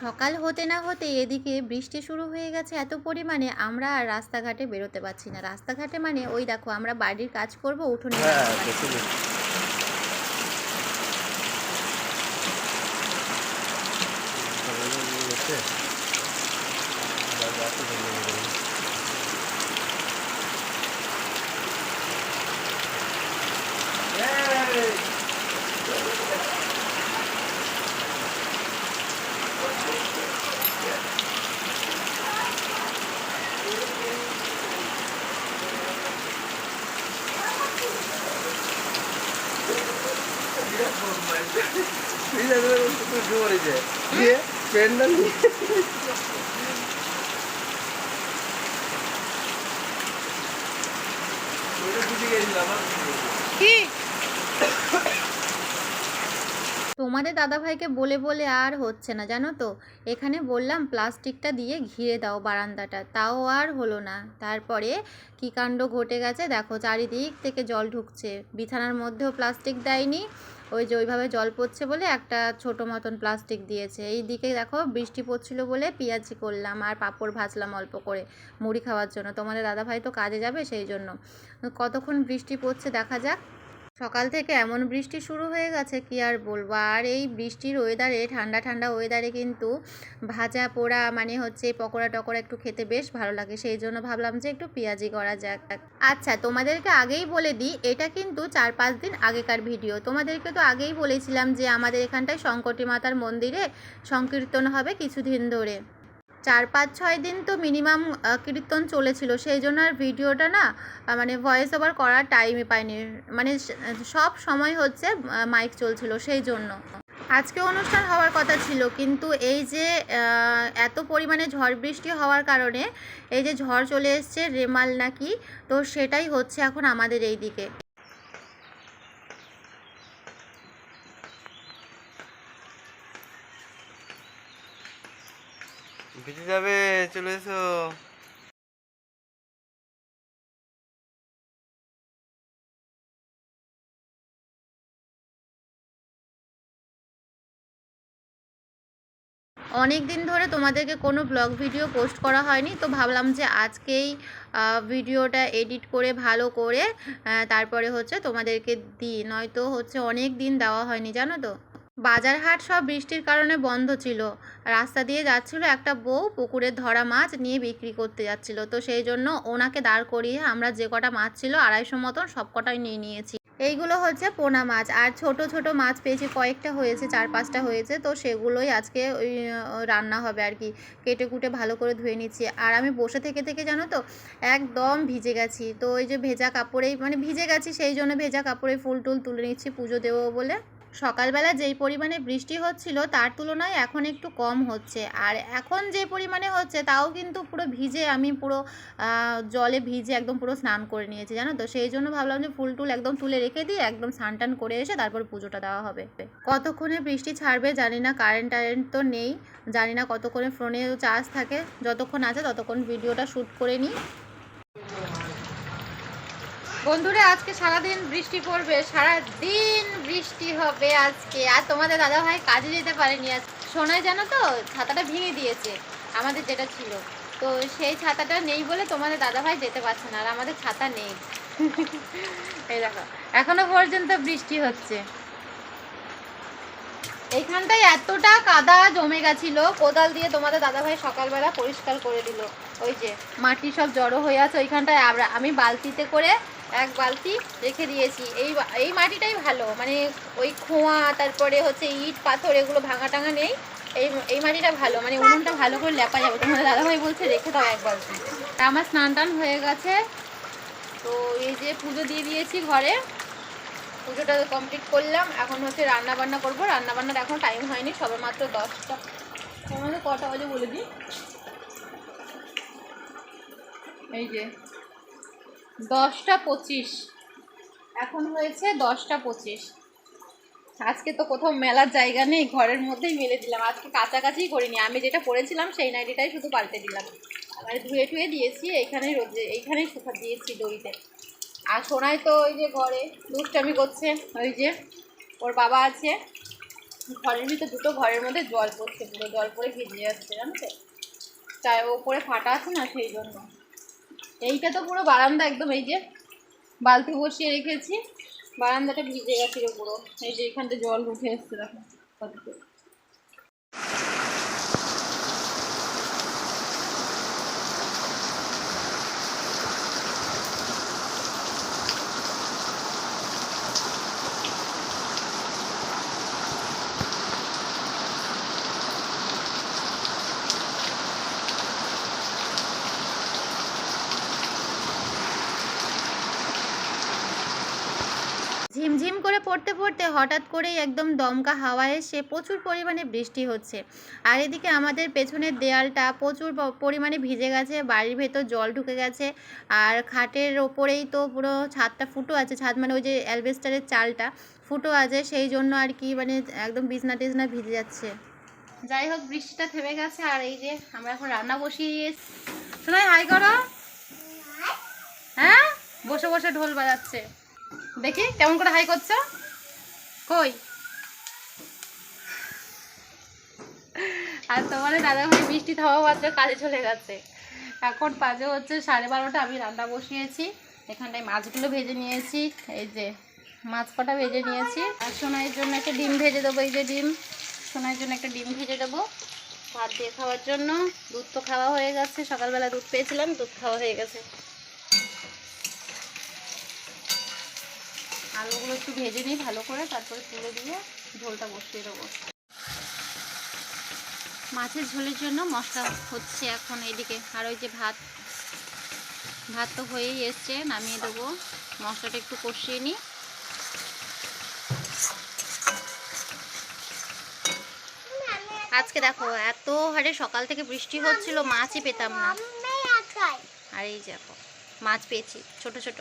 সকাল হতে না হতে এদিকে বৃষ্টি শুরু হয়ে গেছে এত পরিমাণে আমরা আর রাস্তাঘাটে বেরোতে পারছি না। রাস্তাঘাটে মানে ওই দেখো আমরা বাড়ির কাজ করব উঠোনে হ্যাঁ নামতে পারছি দেখি না। প্যান্ডেল কি? তোমাদের দাদাভাইকে বলে বলে আর হচ্ছে না, জানো তো? এখানে বললাম প্লাস্টিকটা দিয়ে ঘিরে দাও বারান্দাটা, তাও আর হলো না। তারপরে কী কাণ্ড ঘটে গেছে? দেখো, চারিদিক থেকে জল ঢুকছে। বিছানার মধ্যেও প্লাস্টিক দেয়নি ওই যে ওইভাবে জল পড়ছে বলে একটা ছোট মতন প্লাস্টিক দিয়েছে। এই দিকে দেখো বৃষ্টি পড়ছিল বলে পেঁয়াজি করলাম আর পাঁপড় ভাজলাম অল্প করে মুড়ি খাওয়ার জন্য। তোমাদের দাদাভাই তো কাজে যাবে সেই জন্য। কতক্ষণ বৃষ্টি পড়ছে দেখা যাক। সকাল থেকে এমন বৃষ্টি শুরু হয়ে গেছে, কি আর বলব? আর এই বৃষ্টির ওয়েদারে ঠান্ডা ঠান্ডা ওয়েদারে কিন্তু ভাজা, পোড়া মানে হচ্ছে পকোড়া, টকোড়া একটু খেতে বেশ ভালো লাগে। সেই জন্য ভাবলাম যে একটু পেঁয়াজি করা যাক। আচ্ছা তোমাদেরকে আগেই বলে দিই, এটা কিন্তু চার, পাঁচ দিন আগেকার ভিডিও তোমাদেরকে তো আগেই বলেছিলাম যে আমাদের এখানটায় শঙ্করী মাতার মন্দিরে সংকীর্তন হবে কিছুদিন ধরে। চার পাঁচ ছয় দিন তো মিনিমাম কীর্তন চলেছিল। সেই জন্য আর ভিডিওটা না মানে ভয়েস ওভার করার টাইমই পাইনি। মানে সব সময় হচ্ছে মাইক চলছিল সেই জন্য। আজকে অনুষ্ঠান হওয়ার কথা ছিল, কিন্তু এই যে এত পরিমাণে ঝড় বৃষ্টি হওয়ার কারণে এই যে ঝড় চলে এসছে, রেমাল নাকি, তো সেটাই হচ্ছে এখন আমাদের এই দিকে ভিজে যাবে, চলে এসো। অনেক দিন ধরে তোমাদেরকে কোনো ব্লগ ভিডিও পোস্ট করা হয়নি, তো ভাবলাম যে আজকেই ভিডিওটা এডিট করে ভালো করে তারপরে হচ্ছে তোমাদেরকে দিই। নয়তো হচ্ছে অনেক দিন দেওয়া হয়নি, জানো তো? বাজার হাট সব বৃষ্টির কারণে বন্ধ ছিল। রাস্তা দিয়ে যাচ্ছিল একটা বউ, পুকুরে ধরা মাছ নিয়ে বিক্রি করতে যাচ্ছিল। তো সেই জন্য ওনাকে দাঁড় করিয়ে আমরা যে কটা মাছ ছিল আড়াইশো মতন সব কটাই নিয়ে নিয়েছি। এইগুলো হচ্ছে পোনা মাছ। আর ছোট ছোট মাছ পেয়েছি, কয়েকটা হয়েছে, চার পাঁচটা হয়েছে। তো সেগুলোই আজকে ওই রান্না হবে আর কি। কেটে কুটে ভালো করে ধুয়ে নিচ্ছি। আর আমি বসে থেকে থেকে জানো তো, একদম ভিজে গেছি। তো ওই যে ভেজা কাপড়েই মানে ভিজে গেছি সেই জন্য ভেজা কাপড়ে ফুল টুল তুলে নিচ্ছি পুজো দেবো বলে। সকালবেলা যেই পরিমাণে বৃষ্টি হচ্ছিল, তার তুলনায় এখন একটু কম হচ্ছে। আর এখন যে পরিমাণে হচ্ছে, তাও কিন্তু পুরো ভিজে আমি পুরো জলে ভিজে একদম পুরো স্নান করে নিয়েছি, জানো তো? সেই জন্য ভাবলাম যে ফুল টুল একদম তুলে রেখে দিয়ে একদম স্নান টান করে এসে তারপর পুজোটা দেওয়া হবে। কতক্ষণে বৃষ্টি ছাড়বে জানি না কারেন্ট টারেন্ট তো নেই। জানি না কতক্ষণে ফোনে চার্জ থাকে, যতক্ষণ আছে ততক্ষণ ভিডিওটা শ্যুট করে নিই। বন্ধুরা, আজকে সারাদিন বৃষ্টি পড়বে সারা দিন বৃষ্টি হবে আজকে। আর তোমাদের দাদা ভাই কাজে যেতে পারেনি আজ। শোনায় জানো তো, ছাতাটা ভেঙে দিয়েছে, আমাদের যেটা ছিল। তো সেই ছাতাটা নেই বলে তোমাদের দাদা ভাই যেতে পারছে না, আর আমাদের ছাতা নেই। এই দেখো, এখনও পর্যন্ত বৃষ্টি হচ্ছে। এইখানটায় এতটা কাদা জমে গেছিল কোদাল দিয়ে তোমাদের দাদাভাই সকালবেলা পরিষ্কার করে দিল। ওই যে, মাটি সব জড়ো হয়ে আছে, ওইখানটায় আমরা আমি বালতিতে করে এক বালতি রেখে দিয়েছি। এই এই মাটিটাই ভালো। মানে ওই খোঁয়া, তারপরে হচ্ছে ইট, পাথর এগুলো ভাঙা টাঙা নেই। এই এই মাটিটা ভালো। মানে উনুনটা ভালো করে লেপা যাবে। তোমাদের দাদাভাই বলছে, রেখে দাও এক বালতি। তা আমার স্নান টান হয়ে গেছে। তো এই যে পুজো দিয়ে দিয়েছি ঘরে। পুজোটা কমপ্লিট করলাম। এখন হচ্ছে রান্না বান্না করব। রান্না বান্নার এখন টাইম হয়নি। সবে মাত্র দশটা। আমাদের কটা বাজে বলে দিই? এই যে দশটা পঁচিশ। এখন হয়েছে দশটা পঁচিশ। আজকে তো কোথাও মেলার জায়গা নেই, ঘরের মধ্যেই মেলে দিলাম। আজকে কাছাকাছিই করিনি। আমি যেটা পরেছিলাম সেই নাইটিটাই শুধু পাল্টে দিলাম। মানে ধুয়ে টুয়ে দিয়েছি এইখানেই রোদে, এইখানেই শুকা দিয়েছি দড়িতে। আর সোনাই তো ওই যে ঘরে দুষ্টামি করছে, ওই যে ওর বাবা আছে। ঘরের ভিতরে দুটো ঘরের মধ্যে জল পড়ছে, পুরো জল পড়ে ভিজে যাচ্ছে, জানো তো? তাই ওপরে ফাটা আছে না সেই জন্য। এইটা তো পুরো বারান্দা একদম, এই যে বালতি বসিয়ে রেখেছি, বারান্দাটা ভিজে গেছিল পুরো। এই যে এখানটা জল উঠে এসছে, দেখো ঝিমঝিম করে পড়তে পড়তে হঠাৎ করেই একদম দমকা হাওয়া এসে প্রচুর পরিমাণে বৃষ্টি হচ্ছে। আর এদিকে আমাদের পেছনের দেয়ালটা প্রচুর পরিমাণে ভিজে গেছে, বাড়ির ভেতর জল ঢুকে গেছে। আর খাটের ওপরেই তো পুরো ছাদটা ফুটো আছে, ছাদ মানে ওই যে অ্যালবেস্টারের চালটা ফুটো আছে, সেই জন্য আর কি মানে একদম বিছনা টিছনা ভিজে যাচ্ছে। যাই হোক, বৃষ্টিটা থেমে গেছে আর এই যে আমরা এখন রান্না বসিয়ে দিয়েছি। শোনাই হাই করো। হ্যাঁ? বসে বসে ঢোল বাজাচ্ছে। দেখি, কেমন করে হাই করছ? কই? আর তোমার দাদা ভাই বৃষ্টি থামা মাত্র কাজে চলে গেছে। এখন বাজে হচ্ছে সাড়ে বারোটা, আমি রান্না বসিয়েছি। এখানটায় মাছগুলো ভেজে নিয়েছি, এই যে মাছ কটা ভেজে নিয়েছি। আর সোনাইয়ের জন্য একটা ডিম ভেজে দেবো, এই যে ডিম। সোনাইয়ের জন্য একটা ডিম ভেজে দেবো। ভাত দিয়ে খাওয়ার জন্য। দুধ তো খাওয়া হয়ে গেছে, সকালবেলা দুধ পেয়েছিলাম, দুধ খাওয়া হয়ে গেছে। আলুগুলো একটু ভেজে নিই ভালো করে তারপরে তুলে দিয়ে ঝোলটা বসিয়ে দেবো। মাছের ঝোলের জন্য মশলা হচ্ছে এখন এইদিকে আর ওই যে ভাত ভাত তো হয়েই এসছে নামিয়ে দেবো। মশলাটা একটু কষিয়ে নিই। আজকে দেখো এত হারে সকাল থেকে বৃষ্টি হচ্ছিল মাছই পেতাম না। আর এই দেখো মাছ পেয়েছি ছোট ছোট।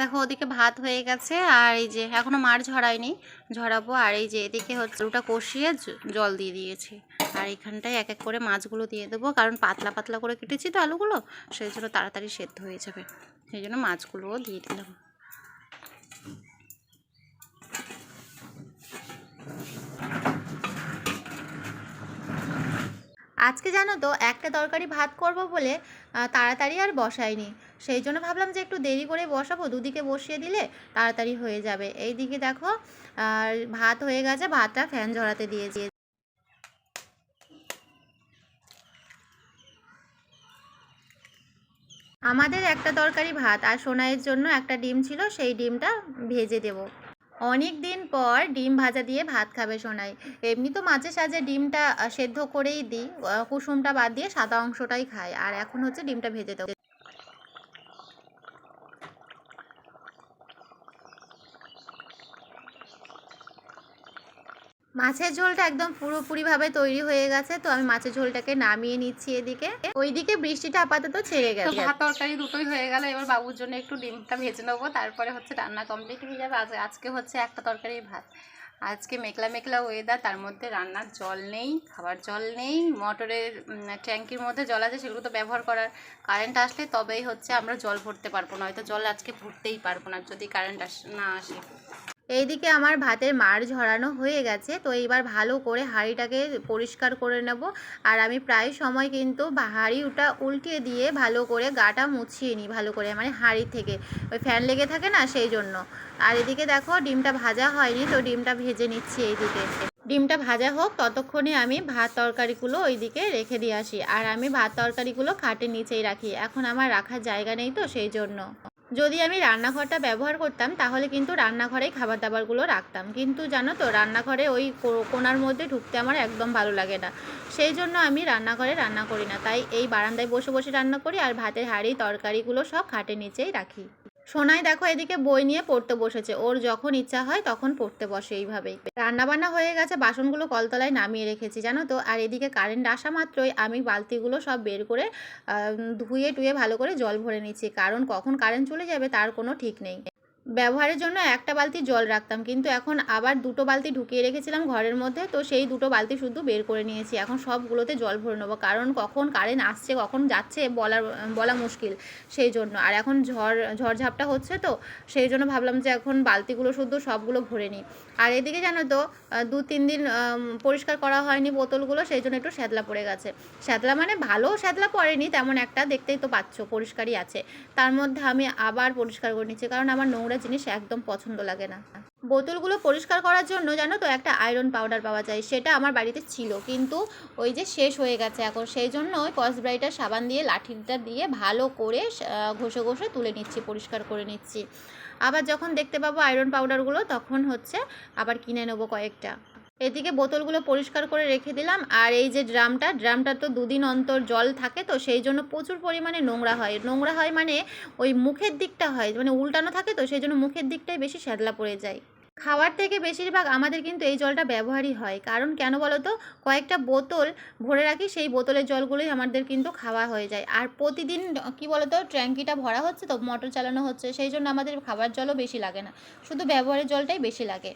দেখো ওদিকে ভাত হয়ে গেছে আর এই যে এখনও মার ঝরায়নি, ঝরাবো। আর এই যে এদিকে হচ্ছে ওটা কষিয়ে জল দিয়ে দিয়েছি। আর এখানটায় এক এক করে মাছগুলো দিয়ে দেবো। কারণ পাতলা পাতলা করে কেটেছি তো আলুগুলো, সেই জন্য তাড়াতাড়ি সেদ্ধ হয়ে যাবে। সেই জন্য মাছগুলোও দিয়ে দিলাম। আজকে জানো তো, একটা তরকারি ভাত করব বলে তাড়াতাড়ি আর বসাইনি সেই জন্য ভাবলাম যে একটু দেরি করে বসাবো, দুদিকে বসিয়ে দিলে তাড়াতাড়ি হয়ে যাবে। এই দিকে দেখো, আর ভাত হয়ে গেছে, ভাতটা ফ্যান ঝরাতে দিয়েছি। আমাদের একটা তরকারি ভাত আর সোনাইয়ের জন্য একটা ডিম ছিল, সেই ডিমটা ভেজে দেব। অনেক দিন পর ডিম ভাজা দিয়ে ভাত খাবে সোনাই। এমনি তো মাঝে সাঝে ডিমটা সেদ্ধ করেই দিই কুসুমটা বাদ দিয়ে সাদা অংশটাই খায়। আর এখন হচ্ছে ডিমটা ভেজে দেবো। মাছের ঝোলটা একদম পুরোপুরি ভাবে তৈরি হয়ে গেছে তো আমি মাছের ঝোলটাকে নামিয়ে নিচ্ছি এদিকে। ওইদিকে বৃষ্টিটা আপাতত ছেড়ে গেছে। ভাত তরকারি দুটোই হয়ে গেল এবার বাবুর জন্য একটু ডিমটা ভেজে নেব তারপরে হচ্ছে রান্না কমপ্লিট হয়ে যাবে। আজকে হচ্ছে একটা তরকারি ভাত। আজকে মেঘলা মেঘলা ওয়েদার তার মধ্যে রান্নার জল নেই, খাবার জল নেই, মোটরের ট্যাঙ্কির মধ্যে জল আছে, সেগুলো তো ব্যবহার করার কারেন্ট আসলে তবেই হচ্ছে আমরা জল ভরতে পারব না হয়তো জল আজকে ভরতেই পারব না যদি কারেন্ট আস, না আসে। এইদিকে আমার ভাতের মার ঝরানো হয়ে গেছে, তো এইবার ভালো করে হাঁড়িটাকে পরিষ্কার করে নেব। আর আমি প্রায় সময় কিন্তু হাঁড়িটা উল্টিয়ে দিয়ে ভালো করে গাটা মুছিয়ে নিই, ভালো করে মানে হাঁড়ি থেকে। ওই ফ্যান লেগে থাকে না, সেই জন্য। আর এদিকে দেখো, ডিমটা ভাজা হয়নি, তো ডিমটা ভেজে নিচ্ছি এইদিকে ডিমটা ভাজা হোক, ততক্ষণে আমি ভাত তরকারিগুলো ওইদিকে রেখে দিয়ে আসি। আর আমি ভাত তরকারিগুলো খাটের নিচেই রাখি। এখন আমার রাখার জায়গা নেই তো সেই জন্য। যদি আমি রান্নাঘরটা ব্যবহার করতাম, তাহলে কিন্তু রান্নাঘরেই খাবার দাবারগুলো রাখতাম। কিন্তু জানো তো, রান্নাঘরে ওই কো- কোণার মধ্যে ঢুকতে আমার একদম ভালো লাগে না। সেই জন্য আমি রান্নাঘরে রান্না করি না। তাই এই বারান্দায় বসে বসে রান্না করি আর ভাতের হাঁড়ি, তরকারিগুলো সব খাটের নিচেই রাখি। সোনাই দেখো এদিকে বই নিয়ে পড়তে বসেছে। ওর যখন ইচ্ছা হয় তখন পড়তে বসে এইভাবেই রান্না বান্না হয়ে গেছে, বাসনগুলো কলতলায় নামিয়ে রেখেছি, জানো তো? আর এদিকে কারেন্ট আসা মাত্রই আমি বালতিগুলো সব বের করে ধুয়ে টুয়ে ভালো করে জল ভরে নিচ্ছি। কারণ কখন কারেন্ট চলে যাবে তার কোনো ঠিক নেই। ব্যবহারের জন্য একটা বালতি জল রাখতাম। কিন্তু এখন আবার দুটো বালতি ঢুকিয়ে রেখেছিলাম ঘরের মধ্যে। তো সেই দুটো বালতি শুধু বের করে নিয়েছি। এখন সবগুলোতে জল ভরে নেব। কারণ কখন কারেন্ট আসছে, কখন যাচ্ছে বলার, বলা মুশকিল সেই জন্য। আর এখন ঝড় ঝড়ঝাপটা হচ্ছে তো, সেই জন্য ভাবলাম যে এখন বালতিগুলো শুধু সবগুলো ভরে নিই। আর এদিকে জানো তো দু, তিন দিন পরিষ্কার করা হয়নি বোতলগুলো, সেই জন্য একটু শ্যাতলা পড়ে গেছে। শ্যাতলা মানে ভালো শ্যাতলা পড়েনি, তেমন একটা দেখতেই তো পাচ্ছ পরিষ্কারই আছে। তার মধ্যে আমি আবার পরিষ্কার করে নিচ্ছি। কারণ আমার নোংরা জিনিস একদম পছন্দ লাগে না। বোতলগুলো পরিষ্কার করার জন্য জানো তো একটা আয়রন পাউডার পাওয়া যায়, সেটা আমার বাড়িতে ছিল। কিন্তু ওই যে শেষ হয়ে গেছে এখন, সেই জন্য ওই কসব্রাইটার সাবান দিয়ে, লাঠিটা দিয়ে ভালো করে ঘষে ঘষে তুলে নিচ্ছি, পরিষ্কার করে নিচ্ছি। আবার যখন দেখতে পাবো আয়রন পাউডারগুলো তখন হচ্ছে আবার কিনে নেব কয়েকটা। এদিকে বোতলগুলো পরিষ্কার করে রেখে দিলাম, আর এই যে ড্রামটা ড্রামটা তো দুদিন অন্তর জল থাকে, তো সেই জন্য প্রচুর পরিমাণে নোংরা হয়। নোংরা হয় মানে ওই মুখের দিকটা হয় মানে উল্টানো থাকে, তো সেই জন্য মুখের দিকটাই বেশি শ্যাদলা পড়ে যায়। খাওয়ার থেকে বেশিরভাগ আমাদের কিন্তু এই জলটা ব্যবহারই হয়, কারণ কেন বলো তো, কয়েকটা বোতল ভরে রাখি, সেই বোতলের জলগুলোই আমাদের কিন্তু খাওয়া হয়ে যায়। আর প্রতিদিন কি বলো তো, ট্যাঙ্কিটা ভরা হচ্ছে, তো মোটর চালানো হচ্ছে, সেই জন্য আমাদের খাবার জলও বেশি লাগে না, শুধু ব্যবহারের জলটাই বেশি লাগে।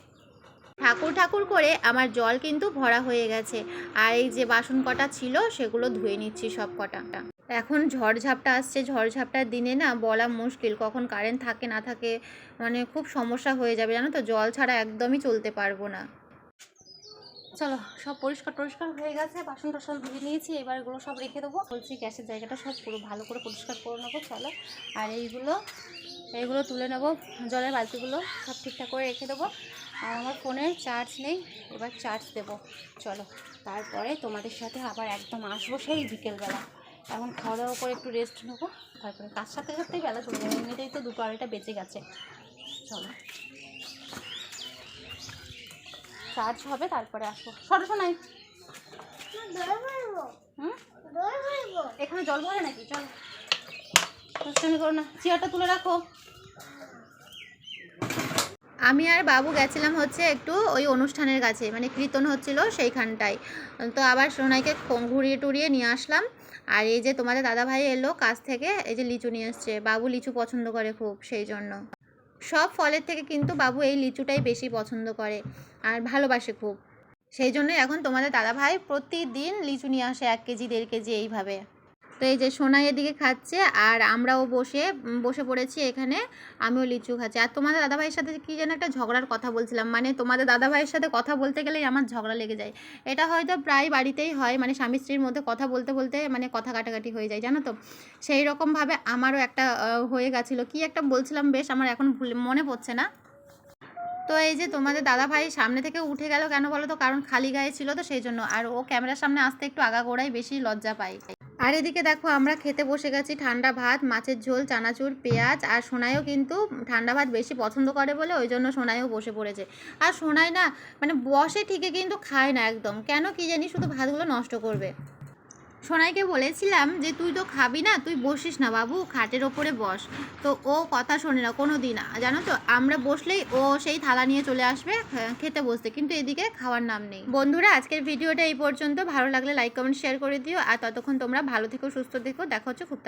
ঠাকুর ঠাকুর করে আমার জল কিন্তু ভরা হয়ে গেছে। আর এই যে বাসন কটা ছিল, সেগুলো ধুয়ে নিচ্ছি সব কটা। এখন ঝড়ঝাপটা আসছে। ঝড়ঝাপটার দিনে না বলা মুশকিল, কখন কারেন্ট থাকে না থাকে মানে খুব সমস্যা হয়ে যাবে, জানো তো? জল ছাড়া একদমই চলতে পারব না। চলো, সব পরিষ্কার টরিষ্কার হয়ে গেছে, বাসন টাসন ধুয়ে নিয়েছি, এবার এগুলো সব রেখে দেবো। বলছি গ্যাসের জায়গাটা সব পুরো ভালো করে পরিষ্কার করে নেব, চলো। আর এইগুলো এইগুলো তুলে নেব, জলের বালতিগুলো সব ঠিকঠাক করে রেখে দেবো। আর আমার ফোনে চার্জ নেই, এবার চার্জ দেবো। চলো, তারপরে তোমাদের সাথে আবার একদম আসব সেই বিকেলবেলা। এখন খাওয়া দাওয়া করে একটু রেস্ট নেব। তারপরে কাজ সাথে সাথেই বেলা চলে যাবে, এমনিতেই তো দুটো আড়াইটা বেঁচে গেছে। চলো। চার্জ হবে, তারপরে আসব। সরো নাই হুম? এখানে জল ভরে নাকি? চল। করো না। চেয়ারটা তুলে রাখো। আমি আর বাবু গেছিলাম হচ্ছে একটু ওই অনুষ্ঠানের কাছে মানে কীর্তন হচ্ছিল সেইখানটায়। তো আবার সোনাইকে ঘুরিয়ে টুরিয়ে নিয়ে আসলাম। আর এই যে তোমাদের দাদা ভাই এলো কাছ থেকে, এই যে লিচু নিয়ে এসছে। বাবু লিচু পছন্দ করে খুব সেই জন্য। সব ফলের থেকে কিন্তু বাবু এই লিচুটাই বেশি পছন্দ করে আর ভালোবাসে খুব। সেই জন্য এখন তোমাদের দাদা ভাই প্রতিদিন লিচু নিয়ে আসে এক কেজি, দেড় কেজি এইভাবে। তো এই যে সোনাই এদিকে খাচ্ছে আর আমরাও বসে বসে পড়েছি এখানে, আমিও লিচু খাচ্ছি। আর তোমাদের দাদাভাইয়ের সাথে কি যেন একটা ঝগড়ার কথা বলছিলাম মানে তোমাদের দাদাভাইয়ের সাথে কথা বলতে গেলেই আমার ঝগড়া লেগে যায়। এটা হয়তো প্রায় বাড়িতেই হয় মানে স্বামী স্ত্রীর মধ্যে কথা বলতে বলতে মানে কথা কাটাকাটি হয়ে যায়, জানো তো? সেই রকমভাবে আমারও একটা হয়ে গেছিল। কি একটা বলছিলাম, বেশ আমার এখন ভুল মনে পড়ছে না। তো এই যে তোমাদের দাদা ভাই সামনে থেকে উঠে গেল কেন বলো তো? কারণ খালি গায়ে ছিল তো সেই জন্য। আর ও ক্যামেরার সামনে আসতে একটু আগাগোড়াই বেশি লজ্জা পায়। আর এদিকে দেখো, আমরা খেতে বসে গেছি ঠান্ডা ভাত, মাছের ঝোল, চানাচুর, পেঁয়াজ, আর সোনাইও কিন্তু ঠান্ডা ভাত বেশি পছন্দ করে বলে ওই জন্য সোনাইও বসে পড়েছে। আর সোনাই না মানে বসে ঠিকই কিন্তু খায় না একদম। কেন কি জানি শুধু ভাতগুলো নষ্ট করবে। সোনাইকে বলেছিলাম যে, তুই তো খাবি না, তুই বসিস না বাবু, খাটের ওপরে বস। তো ও কথা শোনে না কোনো দিন জানো তো, আমরা বসলেই ও সেই থালা নিয়ে চলে আসবে খেতে বসতে। কিন্তু এদিকে খাওয়ার নাম নেই। বন্ধুরা, আজকের ভিডিওটা এই পর্যন্ত। ভালো লাগলে লাইক, কমেন্ট, শেয়ার করে দিও। আর ততক্ষণ তোমরা ভালো থেকো, সুস্থ থেকো। দেখা হচ্ছে খুব।